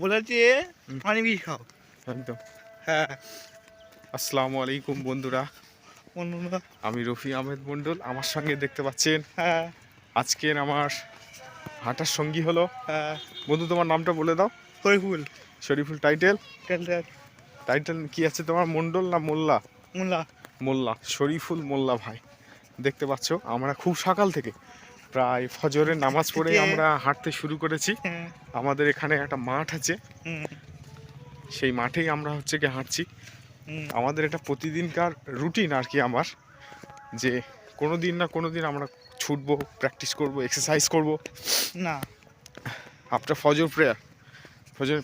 বলেছে পানি বেশি খাও। একদম। হ্যাঁ। আসসালামু আলাইকুম বন্ধুরা। অন্যরা আমি রফি আহমেদ মণ্ডল আমার সঙ্গে দেখতে পাচ্ছেন। হ্যাঁ। আজকের আমার হাঁটার সঙ্গী হলো। হ্যাঁ। বন্ধু তোমার নামটা বলে দাও। হরিফুল শরীফুল টাইটেল। টাইটেল কি আছে তোমার? মণ্ডল না মোল্লা? মোল্লা। মোল্লা শরীফুল মোল্লা ভাই। দেখতে পাচ্ছ আমরা খুব সকাল থেকে প্রায় ফজরের নামাজ পড়ে আমরা হাঁটতে শুরু করেছি। আমাদের এখানে একটা মাঠ আছে। সেই মাঠেই আমরা হচ্ছে কি হাঁটছি। আমাদের এটা প্রতিদিনকার রুটিন আর কি আমার যে কোনো দিন না কোনো দিন আমরা ছুটবো প্র্যাকটিস করব এক্সারসাইজ করব। না। আফটার ফজর প্রেয়ার ফজর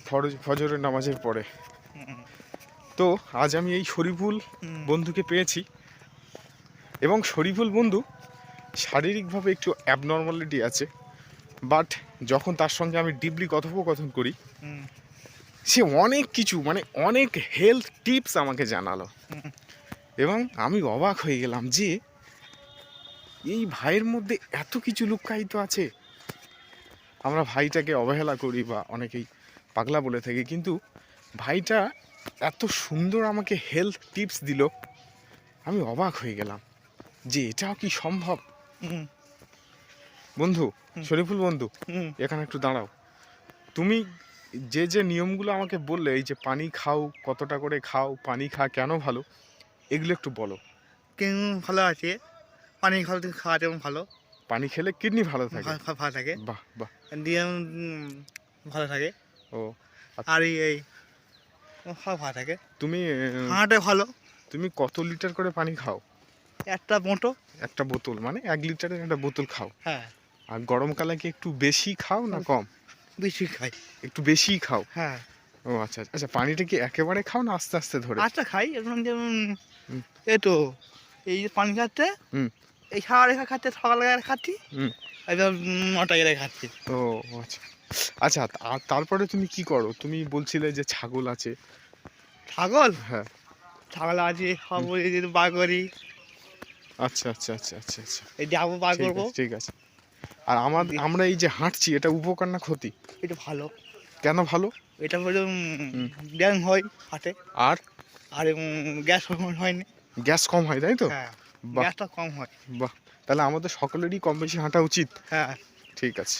ফজরের নামাজের পরে। তো আজ আমি এই শরীফুল বন্ধুকে পেয়েছি। এবং শরীফুল বন্ধু শারীরিকভাবে একটু অ্যাবনর্মালিটি আছে বাট যখন তার সঙ্গে আমি ডিপলি কথোপকথন করি সে অনেক কিছু মানে অনেক হেলথ টিপস আমাকে জানালো। এবং আমি অবাক হয়ে গেলাম যে এই ভাইয়ের মধ্যে এত কিছু লুক্কায়িত আছে। আমরা ভাইটাকে অবহেলা করি বা অনেকেই পাগলা বলে থাকি কিন্তু ভাইটা এত সুন্দর আমাকে হেলথ টিপস দিল আমি অবাক হয়ে গেলাম যে এটাও কি সম্ভব? বন্ধু। শরীফুল বন্ধু। এখানে একটু দাঁড়াও। তুমি যে যে নিয়মগুলো আমাকে বললে এই যে পানি খাও কতটা করে খাও পানি খা কেন ভালো এগুলো একটু বলো। কিন্তু ভালো আছে? পানি খাওয়া খাওয়া যেমন ভালো। পানি খেলে কিডনি ভালো থাকে। ভালো থাকে। বাহ বাহ। দিয়ে ভালো থাকে। ও আর এই ভালো থাকে। তুমি হাঁটে ভালো। তুমি কত লিটার করে পানি খাও? একটা মোটো একটা বোতল মানে এক লিটারের একটা বোতল খাও। হ্যাঁ। আর গরমকালে কি একটু বেশি খাও না কম? বেশি খাই। একটু বেশি খাও? হ্যাঁ। ও আচ্ছা আচ্ছা পানিটা কি একেবারে খাও না আস্তে আস্তে ধরে? আচ্ছা খাই এখন যেমন। এই তো এই যে পানি খাচ্ছে। এই সারা রেখা খাচ্ছে সকালে খাচ্ছি একদম নটা গেলে খাচ্ছি। ও আচ্ছা। আচ্ছা আর তারপরে তুমি কি করো? তুমি বলছিলে যে ছাগল আছে। ছাগল? হ্যাঁ। ছাগল আছে সব করি আচ্ছা আচ্ছা আচ্ছা আচ্ছা আচ্ছা। এই যাব পার করব ঠিক আছে আর আমাদের আমরা এই যে হাঁটছি এটা উপকার না ক্ষতি? এটা ভালো। কেন ভালো? এটা হলো। ব্যায়াম হয় হাতে আর? আর গ্যাস হয়নি। গ্যাস কম হয় তাই তো? হ্যাঁ গ্যাসটা কম হয়। বাহ। তাহলে আমাদের সকলেরই কম বেশি হাঁটা উচিত। হ্যাঁ। ঠিক আছে।